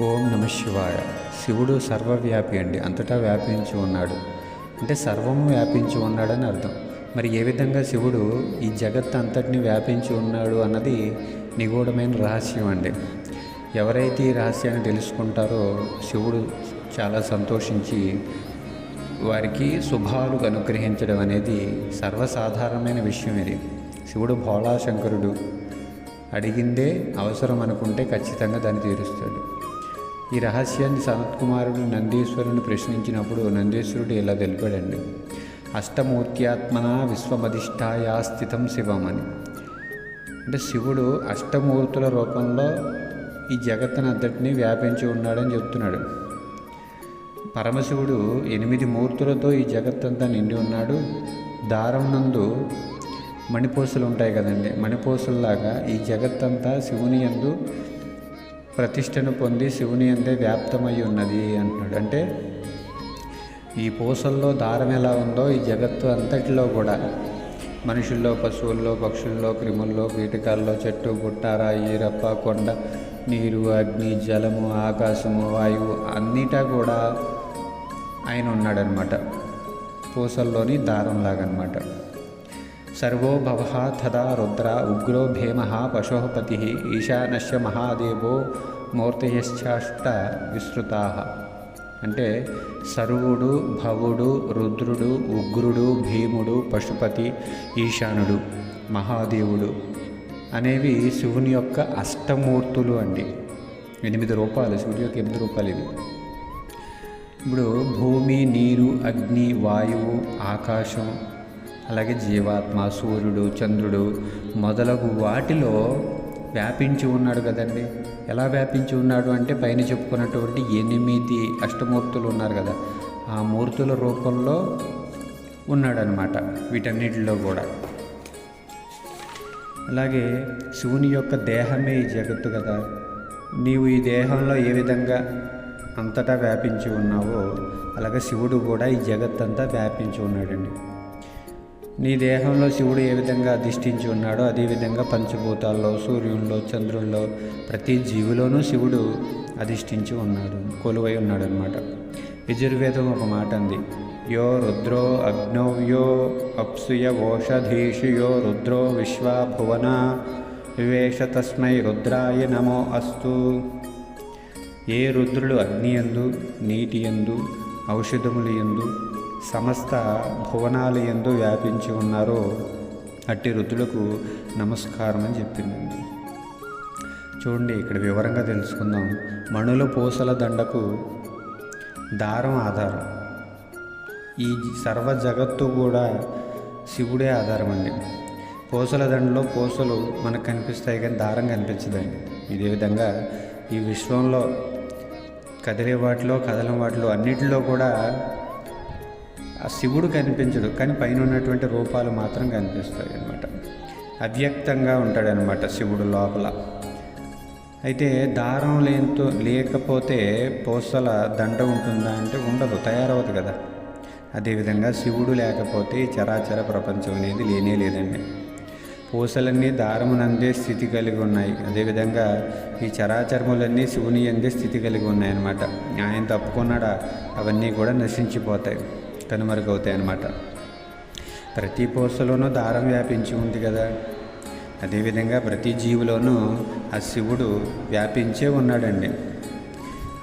ఓం నమ శివాయ. శివుడు సర్వవ్యాపి అండి. అంతటా వ్యాపించి ఉన్నాడు. అంటే సర్వము వ్యాపించి ఉన్నాడని అర్థం. మరి ఏ విధంగా శివుడు ఈ జగత్ అంతటిని వ్యాపించి ఉన్నాడు అన్నది నిగూఢమైన రహస్యం అండి. ఎవరైతే ఈ రహస్యాన్ని తెలుసుకుంటారో శివుడు చాలా సంతోషించి వారికి శుభాలు అనుగ్రహించడం అనేది సర్వసాధారణమైన విషయం ఇది. శివుడు భోళాశంకరుడు అడిగిందే అవసరం అనుకుంటే ఖచ్చితంగా దాన్ని తీరుస్తాడు. ఈ రహస్యాన్ని సనత్కుమారుడు నందీశ్వరుని ప్రశ్నించినప్పుడు నందీశ్వరుడు ఇలా తెలిపాడండి. అష్టమూర్త్యాత్మన విశ్వమధిష్టాయా స్థితం శివం అని అంటే శివుడు అష్టమూర్తుల రూపంలో ఈ జగత్తుని అంతటినీ వ్యాపించి ఉన్నాడని చెప్తున్నాడు. పరమశివుడు ఎనిమిది మూర్తులతో ఈ జగత్తంతా నిండి ఉన్నాడు. దారం నందు మణిపూసలు ఉంటాయి కదండి. మణిపూసల్లాగా ఈ జగత్తంతా శివుని యందు ప్రతిష్టను పొంది శివుని అందే వ్యాప్తమై ఉన్నది అంటున్నాడు. అంటే ఈ పూసల్లో దారం ఎలా ఉందో ఈ జగత్తు అంతటిలో కూడా మనుషుల్లో పశువుల్లో పక్షుల్లో క్రిముల్లో కీటకాల్లో చెట్టు పుట్టార ఈరప్ప కొండ నీరు అగ్ని జలము ఆకాశము వాయువు అన్నిటా కూడా ఆయన ఉన్నాడనమాట. పూసల్లోని దారంలాగనమాట సర్వో భవ తదా రుద్ర ఉగ్రో భీమ పశోపతి ఈశానస్య మహాదేవో మూర్తయశ్చాష్ట విస్తృతా అంటే సర్వుడు భవుడు రుద్రుడు ఉగ్రుడు భీముడు పశుపతి ఈశానుడు మహాదేవుడు అనేవి శివుని యొక్క అష్టమూర్తులు అండి. ఎనిమిది రూపాయలు శివుడి యొక్క ఎనిమిది రూపాయలు ఇవి. ఇప్పుడు భూమి నీరు అగ్ని వాయువు ఆకాశం అలాగే జీవాత్మ సూర్యుడు చంద్రుడు మొదలగు వాటిలో వ్యాపించి ఉన్నాడు కదండి. ఎలా వ్యాపించి ఉన్నాడు అంటే పైన చెప్పుకున్నటువంటి ఎనిమిది అష్టమూర్తులు ఉన్నారు కదా ఆ మూర్తుల రూపంలో ఉన్నాడనమాట వీటన్నిటిలో కూడా. అలాగే శివుని యొక్క దేహమే ఈ జగత్తు కదా. నీవు ఈ దేహంలో ఏ విధంగా అంతటా వ్యాపించి ఉన్నావో అలాగే శివుడు కూడా ఈ జగత్తంతా వ్యాపించి ఉన్నాడండి. నీ దేహంలో శివుడు ఏ విధంగా అధిష్ఠించి ఉన్నాడో అదేవిధంగా పంచభూతాల్లో సూర్యుల్లో చంద్రుల్లో ప్రతి జీవిలోనూ శివుడు అధిష్ఠించి ఉన్నాడు కొలువై ఉన్నాడు అనమాట యజుర్వేదం ఒక మాట అంది. యో రుద్రో అగ్నౌ యో అప్సుయ ఓషధీషు యో రుద్రో విశ్వా భువన తస్మై రుద్రాయ నమో అస్తు. ఏ రుద్రుడు అగ్ని ఎందు నీటి ఎందు ఔషధములు ఎందు సమస్త భువనాలు ఎందు వ్యాపించి ఉన్నారో అట్టి రుద్రులకు నమస్కారం అని చెప్పింది. చూడండి ఇక్కడ వివరంగా తెలుసుకుందాం. మణుల పూసల దండకు దారం ఆధారం. ఈ సర్వ జగత్తు కూడా శివుడే ఆధారం అండి పూసల దండలో పూసలు మనకు కనిపిస్తాయి కానీ దారం కనిపించదండి. ఇదే విధంగా ఈ విశ్వంలో కదిలే వాటిలో కదలం వాటిలో అన్నిటిలో కూడా ఆ శివుడు కనిపించడు కానీ పైన ఉన్నటువంటి రూపాలు మాత్రం కనిపిస్తాయి అన్నమాట. అవ్యక్తంగా ఉంటాడనమాట శివుడు లోపల. అయితే దారం లేనితో లేకపోతే పూసల దండ ఉంటుందా అంటే ఉండదు తయారవదు కదా. అదేవిధంగా శివుడు లేకపోతే ఈ చరాచర ప్రపంచం అనేది లేనే లేదండి. పూసలన్నీ దారమునందే స్థితి కలిగి ఉన్నాయి. అదేవిధంగా ఈ చరాచరములన్నీ శివుని అందే స్థితి కలిగి ఉన్నాయన్నమాట ఆయన తప్పుకున్నాడా? అవన్నీ కూడా నశించిపోతాయి. కనుమరుగవుతాయి అన్నమాట ప్రతి పూసలోనూ దారం వ్యాపించి ఉంది కదా అదేవిధంగా ప్రతి జీవిలోనూ ఆ శివుడు వ్యాపించే ఉన్నాడండి.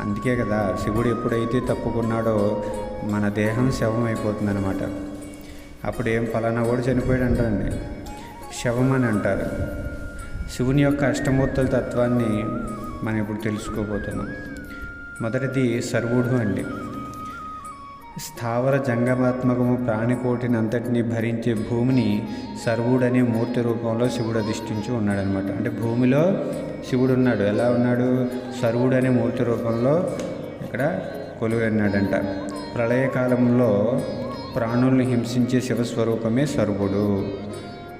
అందుకే కదా శివుడు ఎప్పుడైతే తప్పుకున్నాడో మన దేహం శవం అయిపోతుందన్నమాట అప్పుడు ఏం ఫలానా కూడా చనిపోయాడు అంటారండి శవం అని అంటారు శివుని యొక్క అష్టమూర్తుల తత్వాన్ని మనం ఇప్పుడు తెలుసుకోబోతున్నాం. మొదటిది సర్వుడు అండి. స్థావర జంగమాత్మకము ప్రాణికోటినంతటిని భరించే భూమిని సర్వుడనే మూర్తి రూపంలో శివుడు అధిష్ఠించి ఉన్నాడనమాట అంటే భూమిలో శివుడు ఉన్నాడు ఎలా ఉన్నాడు? సర్వుడు అనే మూర్తి రూపంలో ఇక్కడ కొలువన్నాడంట ప్రళయకాలంలో ప్రాణుల్ని హింసించే శివస్వరూపమే సర్వుడు.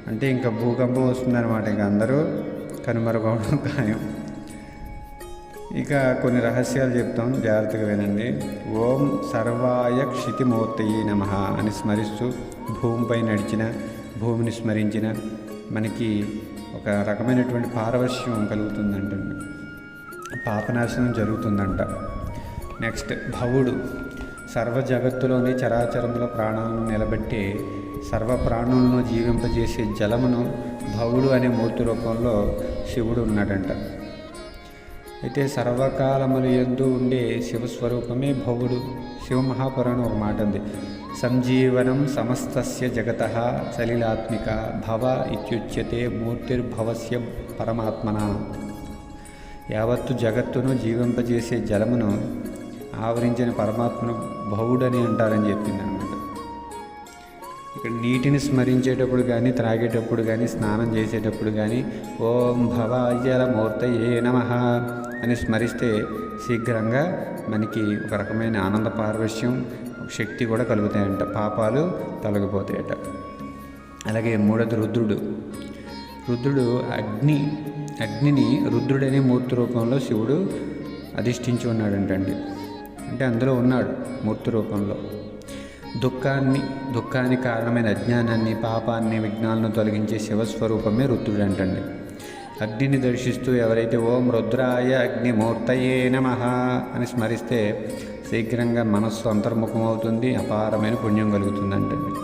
అంటే ఇంకా భూకంపం వస్తుందన్నమాట. ఇంకా అందరూ కనుమరుగవడం ఖాయం. ఇక కొన్ని రహస్యాలు చెప్తాం. జాగ్రత్తగా వినండి. ఓం సర్వాయ క్షితిమూర్తయి నమ అని స్మరిస్తూ భూమిపై నడిచిన భూమిని స్మరించిన మనకి ఒక రకమైనటువంటి పారవశ్యం కలుగుతుందంటండి పాపనాశనం జరుగుతుందంట. నెక్స్ట్ భవుడు సర్వ జగత్తులోని చరాచరముల ప్రాణాలను నిలబెట్టి సర్వ ప్రాణులను జీవింపజేసే జలమును భవుడు అనే మూర్తి రూపంలో శివుడు ఉన్నాడంట. అయితే సర్వకాలములు ఎందు ఉండే శివస్వరూపమే భవుడు. శివమహాపురాణం ఒక మాట ఉంది. సంజీవనం సమస్తస్య జగత సలిలాత్మిక భవ ఇత్యుచ్యతే మూర్తిర్భవస్య పరమాత్మన. యావత్తు జగత్తును జీవింపజేసే జలమును ఆవరించిన పరమాత్మను భవుడని అంటారని చెప్పింది. ఇక్కడ నీటిని స్మరించేటప్పుడు కానీ త్రాగేటప్పుడు కానీ స్నానం చేసేటప్పుడు కానీ ఓం భవాజల మూర్తయే నమ అని స్మరిస్తే శీఘ్రంగా మనకి ఒక రకమైన ఆనంద పార్వశ్యం శక్తి కూడా కలుగుతాయంట. పాపాలు తొలగిపోతాయట. అలాగే మూడోది రుద్రుడు. రుద్రుడు అగ్ని అగ్నిని రుద్రుడనే మూర్తి రూపంలో శివుడు అధిష్ఠించి ఉన్నాడంటండి. అంటే అందులో ఉన్నాడు మూర్తి రూపంలో. దుఃఖాన్ని దుఃఖానికి కారణమైన అజ్ఞానాన్ని పాపాన్ని విఘ్నాలను తొలగించే శివస్వరూపమే రుద్రుడు అంటండి. అగ్నిని దర్శిస్తూ ఎవరైతే ఓం రుద్రాయ అగ్నిమూర్తయే నమ అని స్మరిస్తే శీఘ్రంగా మనస్సు అంతర్ముఖం అవుతుంది అపారమైన పుణ్యం కలుగుతుందంటండి.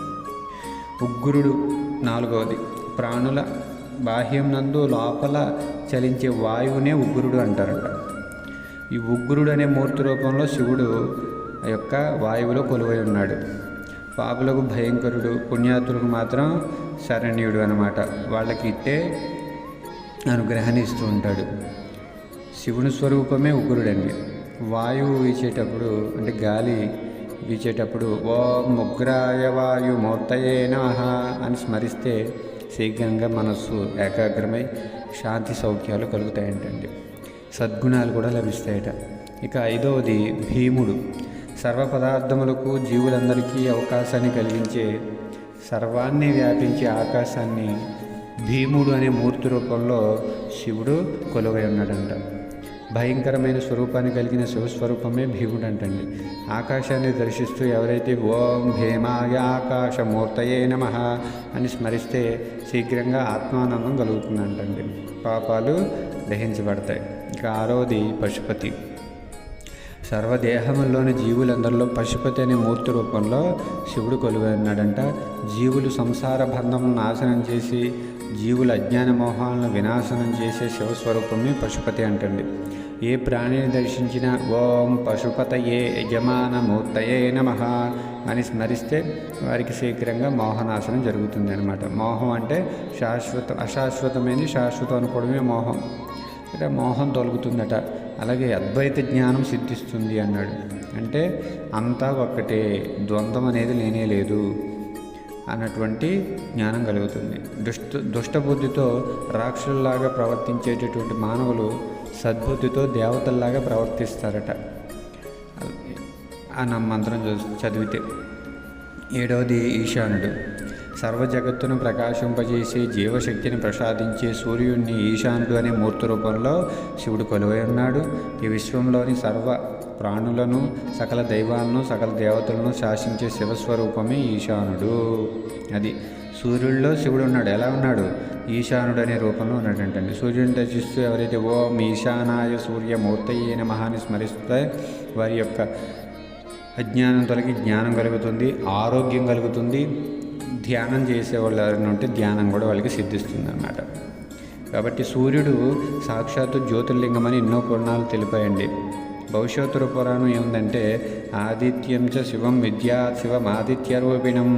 ఉగ్రుడు నాలుగవది ప్రాణుల బాహ్యం నందు లోపల చలించే వాయువునే ఉగ్రుడు అంటారంట. ఈ ఉగ్రుడు అనే మూర్తి రూపంలో శివుడు యొక్క వాయువులో కొలువై ఉన్నాడు. పాపులకు భయంకరుడు పుణ్యాతులకు మాత్రం శరణ్యుడు అనమాట వాళ్ళకి ఇట్టే అనుగ్రహాన్ని ఇస్తూ ఉంటాడు. శివుని స్వరూపమే ఉగ్రుడండి వాయువు వీచేటప్పుడు అంటే గాలి వీచేటప్పుడు ఓ ముగ్రాయ వాయు మూర్తయే అని స్మరిస్తే శీఘ్రంగా మనస్సు ఏకాగ్రమై శాంతి సౌఖ్యాలు కలుగుతాయంటండి. సద్గుణాలు కూడా లభిస్తాయట. ఇక ఐదవది భీముడు. సర్వ పదార్థములకు జీవులందరికీ అవకాశాన్ని కలిగించే సర్వాన్ని వ్యాపించే ఆకాశాన్ని భీముడు అనే మూర్తి రూపంలో శివుడు కొలువై ఉన్నాడంట. భయంకరమైన స్వరూపాన్ని కలిగిన శివస్వరూపమే భీముడు అంటండి ఆకాశాన్ని దర్శిస్తూ ఎవరైతే ఓం భీమాయ ఆకాశమూర్తయే నమ అని స్మరిస్తే శీఘ్రంగా ఆత్మానందం కలుగుతుందంటండి. పాపాలు దహించబడతాయి. ఇక ఆరోది పశుపతి. సర్వదేహంలోని జీవులందరిలో పశుపతి అనే మూర్తి రూపంలో శివుడు కొలువై జీవులు సంసార బంధం నాశనం చేసి జీవుల అజ్ఞాన మోహాలను వినాశనం చేసే శివస్వరూపమే పశుపతి అంటండి. ఏ ప్రాణిని దర్శించిన ఓం పశుపతయే యజమాన మూర్తయే నమ అని స్మరిస్తే వారికి శీఘ్రంగా మోహనాశనం జరుగుతుంది అనమాట మోహం అంటే శాశ్వత అశాశ్వతమైన శాశ్వతం అనుకోవడమే మోహం. అంటే మోహం తొలగుతుందట. అలాగే అద్వైత జ్ఞానం సిద్ధిస్తుంది అన్నాడు. అంటే అంతా ఒక్కటే ద్వంద్వం అనేది లేనే లేదు అన్నటువంటి జ్ఞానం కలుగుతుంది. దుష్ట దుష్టబుద్ధితో రాక్షసుల్లాగా ప్రవర్తించేటటువంటి మానవులు సద్బుద్ధితో దేవతల్లాగా ప్రవర్తిస్తారట. ఆ మంత్రం చదివితే. ఏడవది ఈశానుడు. సర్వ జగత్తును ప్రకాశింపజేసే జీవశక్తిని ప్రసాదించే సూర్యుడిని ఈశానుడు అనే మూర్తి రూపంలో శివుడు కొలువై ఉన్నాడు. ఈ విశ్వంలోని సర్వ ప్రాణులను సకల దైవాలను సకల దేవతలను శాసించే శివస్వరూపమే ఈశానుడు. అది సూర్యుడిలో శివుడు ఉన్నాడు. ఎలా ఉన్నాడు? ఈశానుడు అనే రూపంలో ఉన్నాడంటండి. సూర్యుడిని దర్శిస్తూ ఎవరైతే ఓం ఈశానాయ సూర్యమూర్తయ్యే నమః అని స్మరిస్తే వారి యొక్క అజ్ఞానం తొలగి జ్ఞానం కలుగుతుంది ఆరోగ్యం కలుగుతుంది ధ్యానం చేసేవాళ్ళు ఎవరైనా ఉంటే ధ్యానం కూడా వాళ్ళకి సిద్ధిస్తుంది అన్నమాట కాబట్టి సూర్యుడు సాక్షాత్తు జ్యోతిర్లింగం అని ఎన్నో పురాణాలు తెలిపాయండి. భవిష్యోత్తర పురాణం ఏముందంటే ఆదిత్యం చ శివం విద్యా శివం ఆదిత్య రూపిణం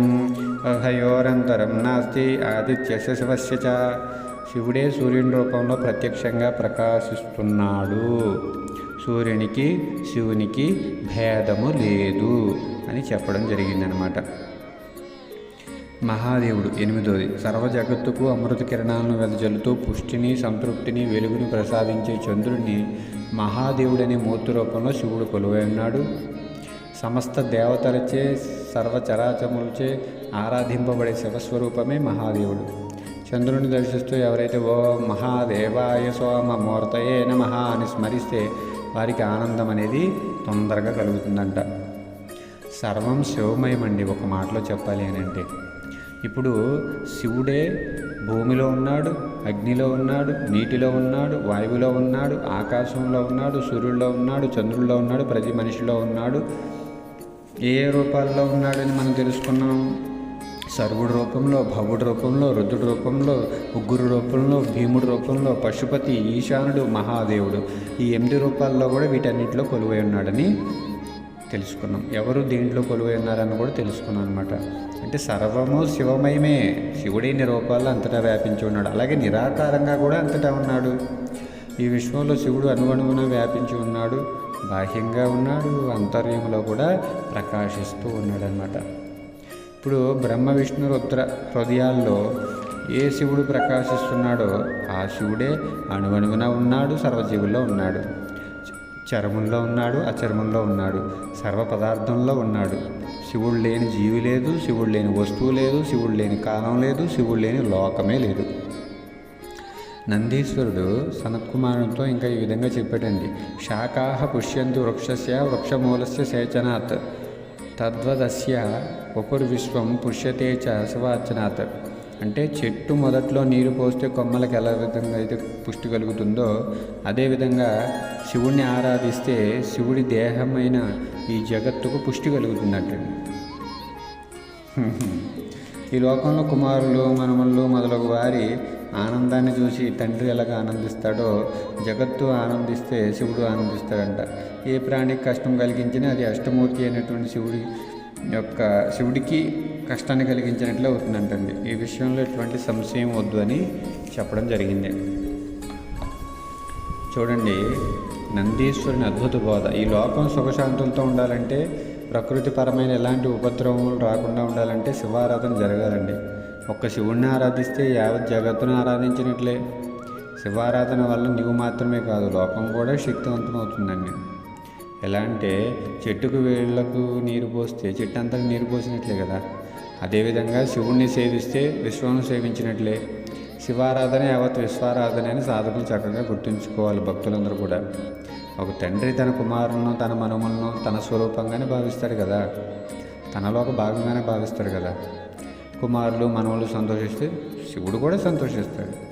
అహయోరంతరం నాస్తి ఆదిత్య శివస్య చ శివుడే సూర్యుని రూపంలో ప్రత్యక్షంగా ప్రకాశిస్తున్నాడు. సూర్యునికి శివునికి భేదము లేదు అని చెప్పడం జరిగిందనమాట మహాదేవుడు. ఎనిమిదోది. సర్వ జగత్తుకు అమృత కిరణాలను వెదజల్లుతూ పుష్టిని సంతృప్తిని వెలుగుని ప్రసాదించే చంద్రుడిని మహాదేవుడనే మూర్తి రూపంలో శివుడు కొలువై ఉన్నాడు సమస్త దేవతలచే సర్వచరాచములచే ఆరాధింపబడే శివస్వరూపమే మహాదేవుడు. చంద్రుని దర్శిస్తూ ఎవరైతే ఓ మహాదేవాయ సోమ మూర్తయే నమః అని స్మరిస్తే వారికి ఆనందం అనేది తొందరగా కలుగుతుందంట. సర్వం శివమయమండి. ఒక మాటలో చెప్పాలి అని అంటే ఇప్పుడు శివుడే భూమిలో ఉన్నాడు అగ్నిలో ఉన్నాడు నీటిలో ఉన్నాడు వాయువులో ఉన్నాడు ఆకాశంలో ఉన్నాడు సూర్యుల్లో ఉన్నాడు చంద్రుల్లో ఉన్నాడు ప్రతి మనిషిలో ఉన్నాడు. ఏ రూపాల్లో ఉన్నాడని మనం తెలుసుకున్నాం? సర్వుడి రూపంలో భవుడి రూపంలో రుద్రుడి రూపంలో ఉగ్గురు రూపంలో భీముడి రూపంలో పశుపతి ఈశానుడు మహాదేవుడు. ఈ ఎనిమిది రూపాల్లో కూడా వీటన్నిటిలో కొలువై ఉన్నాడని తెలుసుకున్నాం. ఎవరు దీంట్లో కొలువై ఉన్నారని కూడా తెలుసుకున్నాం అనమాట అంటే సర్వము శివమయమే. శివుడే ఇన్ని రూపాల్లో అంతటా వ్యాపించి ఉన్నాడు. అలాగే నిరాకారంగా కూడా అంతటా ఉన్నాడు. ఈ విశ్వంలో శివుడు అనుగుణమున వ్యాపించి ఉన్నాడు. బాహ్యంగా ఉన్నాడు. అంతర్యంలో కూడా ప్రకాశిస్తూ ఉన్నాడనమాట ఇప్పుడు బ్రహ్మ విష్ణు రుద్ర హృదయాల్లో ఏ శివుడు ప్రకాశిస్తున్నాడో ఆ శివుడే అణువణువున ఉన్నాడు సర్వజీవుల్లో ఉన్నాడు. చరముల్లో ఉన్నాడు అచరముల్లో ఉన్నాడు సర్వ పదార్థంలో ఉన్నాడు. శివుడు లేని జీవి లేదు శివుడు లేని వస్తువు లేదు శివుడు లేని కాలం లేదు శివుడు లేని లోకమే లేదు. నందీశ్వరుడు సనత్కుమారునితో ఇంకా ఈ విధంగా చెప్పాడండి. శాఖాహ పుష్యంతు వృక్షస్య వృక్షమూలస్య సేచనాత్. తద్వదస్య ఉపర్విశ్వం పుష్యతే చ శివార్చనాత్ అంటే చెట్టు మొదట్లో నీరు పోస్తే కొమ్మలకు ఎలా విధంగా అయితే పుష్టి కలుగుతుందో అదేవిధంగా శివుణ్ణి ఆరాధిస్తే శివుడి దేహమైన ఈ జగత్తుకు పుష్టి కలుగుతుందంటండి. ఈ లోకంలో కుమారులు మనములు మొదలగు వారి ఆనందాన్ని చూసి తండ్రి ఎలాగ ఆనందిస్తాడో జగత్తు ఆనందిస్తే శివుడు ఆనందిస్తాడంట. ఏ ప్రాణికి కష్టం కలిగించినా అది అష్టమూర్తి అయినటువంటి శివుడి యొక్క శివుడికి కష్టాన్ని కలిగించినట్లే అవుతుందంటండి. ఈ విషయంలో ఎటువంటి సంశయం వద్దు అని చెప్పడం జరిగింది. చూడండి నందీశ్వరుని అద్భుత బోధ. ఈ లోకం సుఖశాంతులతో ఉండాలంటే ప్రకృతిపరమైన ఎలాంటి ఉపద్రవములు రాకుండా ఉండాలంటే శివారాధన జరగాలండి. ఒక్క శివుణ్ణి ఆరాధిస్తే యావత్ జగత్తును ఆరాధించినట్లే. శివారాధన వల్ల నీవు మాత్రమే కాదు లోకం కూడా శక్తివంతం అవుతుందండి ఎలా అంటే చెట్టుకు వేళ్ళకు నీరు పోస్తే చెట్టు అంతా నీరు పోసినట్లే కదా. అదేవిధంగా శివుణ్ణి సేవిస్తే విశ్వం సేవించినట్లే. శివారాధన యావత్ విశ్వారాధన అని సాధకులు చక్కగా గుర్తుంచుకోవాలి భక్తులందరూ కూడా. ఒక తండ్రి తన కుమారులను తన మనుమలను తన స్వరూపంగానే భావిస్తాడు కదా. తనలో ఒక భాగంగానే భావిస్తాడు కదా. కుమారులు మనవులు సంతోషిస్తే శివుడు కూడా సంతోషిస్తాడు.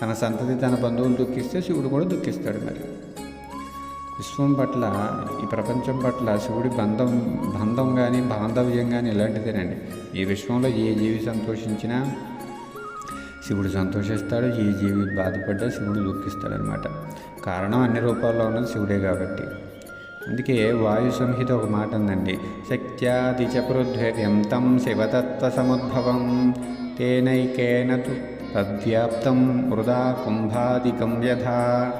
తన సంతతి తన బంధువులు దుఃఖిస్తే శివుడు కూడా దుఃఖిస్తాడు మరి. విశ్వం పట్ల ఈ ప్రపంచం పట్ల శివుడి బంధం బంధం కానీ బాంధవ్యం కానీ ఇలాంటిదేనండి. ఈ విశ్వంలో ఏ జీవి సంతోషించినా శివుడు సంతోషిస్తాడు ఈ జీవి బాధపడ్డా శివుడు దుఃఖిస్తాడనమాట. కారణం అన్ని రూపాల్లో ఉన్నది శివుడే కాబట్టి. అందుకే వాయు సంహిత ఒక మాట ఉందండి. శక్త్యాది చపృధ్వైర్యం తం శివతత్వ సముద్భవం తేనైకేన తు తద్వ్యాప్తం వృధా కుంభాదికం యథా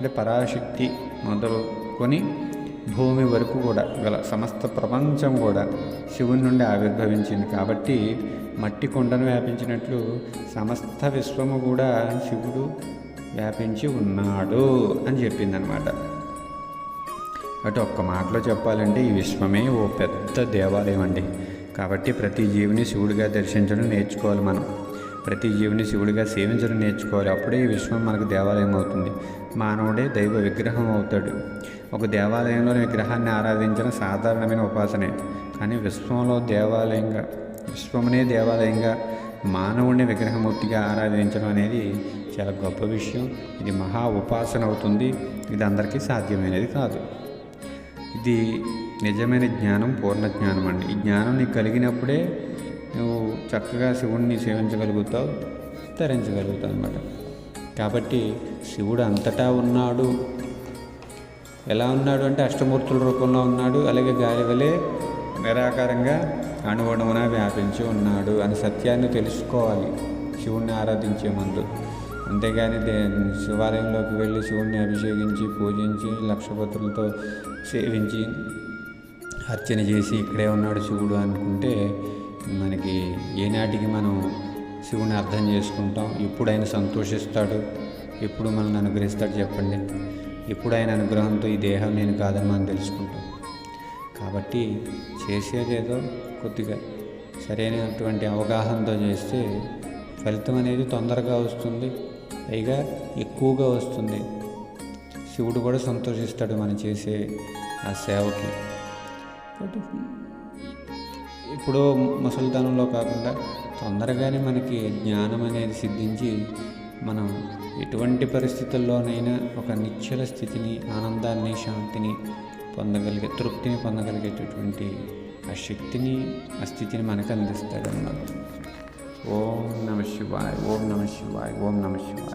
అంటే పరాశక్తి మొదలుకొని భూమి వరకు కూడా గల సమస్త ప్రపంచం కూడా శివుని నుండి ఆవిర్భవించింది. కాబట్టి మట్టి కొండను వ్యాపించినట్లు సమస్త విశ్వము కూడా శివుడు వ్యాపించి ఉన్నాడు అని చెప్పిందనమాట. అటు ఒక్క మాటలో చెప్పాలంటే ఈ విశ్వమే ఓ పెద్ద దేవాలయం అండి. కాబట్టి ప్రతి జీవిని శివుడిగా దర్శించడం నేర్చుకోవాలి మనం. ప్రతి జీవిని శివుడిగా సేవించడం నేర్చుకోవాలి. అప్పుడే ఈ విశ్వం మనకు దేవాలయం అవుతుంది. మానవుడే దైవ విగ్రహం అవుతాడు. ఒక దేవాలయంలో విగ్రహాన్ని ఆరాధించడం సాధారణమైన ఉపాసనే. కానీ విశ్వంలో దేవాలయంగా విశ్వమునే దేవాలయంగా మానవుడిని విగ్రహమూర్తిగా ఆరాధించడం అనేది చాలా గొప్ప విషయం. ఇది మహా ఉపాసన అవుతుంది. ఇది అందరికీ సాధ్యమైనది కాదు. ఇది నిజమైన జ్ఞానం పూర్ణ జ్ఞానం అండి. ఈ జ్ఞానం నీకు కలిగినప్పుడే నువ్వు చక్కగా శివుణ్ణి సేవించగలుగుతావు ధరించగలుగుతావు అనమాట కాబట్టి శివుడు అంతటా ఉన్నాడు. ఎలా ఉన్నాడు అంటే అష్టమూర్తుల రూపంలో ఉన్నాడు. అలాగే గాలి వలె నిరాకారంగా అణువణువున వ్యాపించి ఉన్నాడు అని సత్యాన్ని తెలుసుకోవాలి. శివుణ్ణి ఆరాధించే ముందు. అంతేగాని దే శివాలయంలోకి వెళ్ళి శివుణ్ణి అభిషేకించి పూజించి లక్షపత్రులతో సేవించి అర్చన చేసి ఇక్కడే ఉన్నాడు శివుడు అనుకుంటే మనకి ఏనాటికి మనం శివుని అర్థం చేసుకుంటాం? ఎప్పుడు ఆయన సంతోషిస్తాడు? ఎప్పుడు మనల్ని అనుగ్రహిస్తాడు చెప్పండి? ఎప్పుడు ఆయన అనుగ్రహంతో ఈ దేహం నేను కాదని మనం తెలుసుకుంటాం. కాబట్టి చేసేదేదో కొద్దిగా సరైనటువంటి అవగాహనతో చేస్తే ఫలితం అనేది తొందరగా వస్తుంది. పైగా ఎక్కువగా వస్తుంది. శివుడు కూడా సంతోషిస్తాడు మనం చేసే ఆ సేవకి. కాబట్టి ఇప్పుడు ముసలితనంలో కాకుండా తొందరగానే మనకి జ్ఞానం అనేది సిద్ధించి మనం ఎటువంటి పరిస్థితుల్లోనైనా ఒక నిశ్చల స్థితిని ఆనందాన్ని శాంతిని పొందగలిగే తృప్తిని పొందగలిగేటటువంటి ఆ శక్తిని ఆ స్థితిని మనకు అందిస్తాడు అన్నమాట. ఓం నమ శివాయ్ ఓం నమ శివాయ్ ఓం నమ శివాయ్.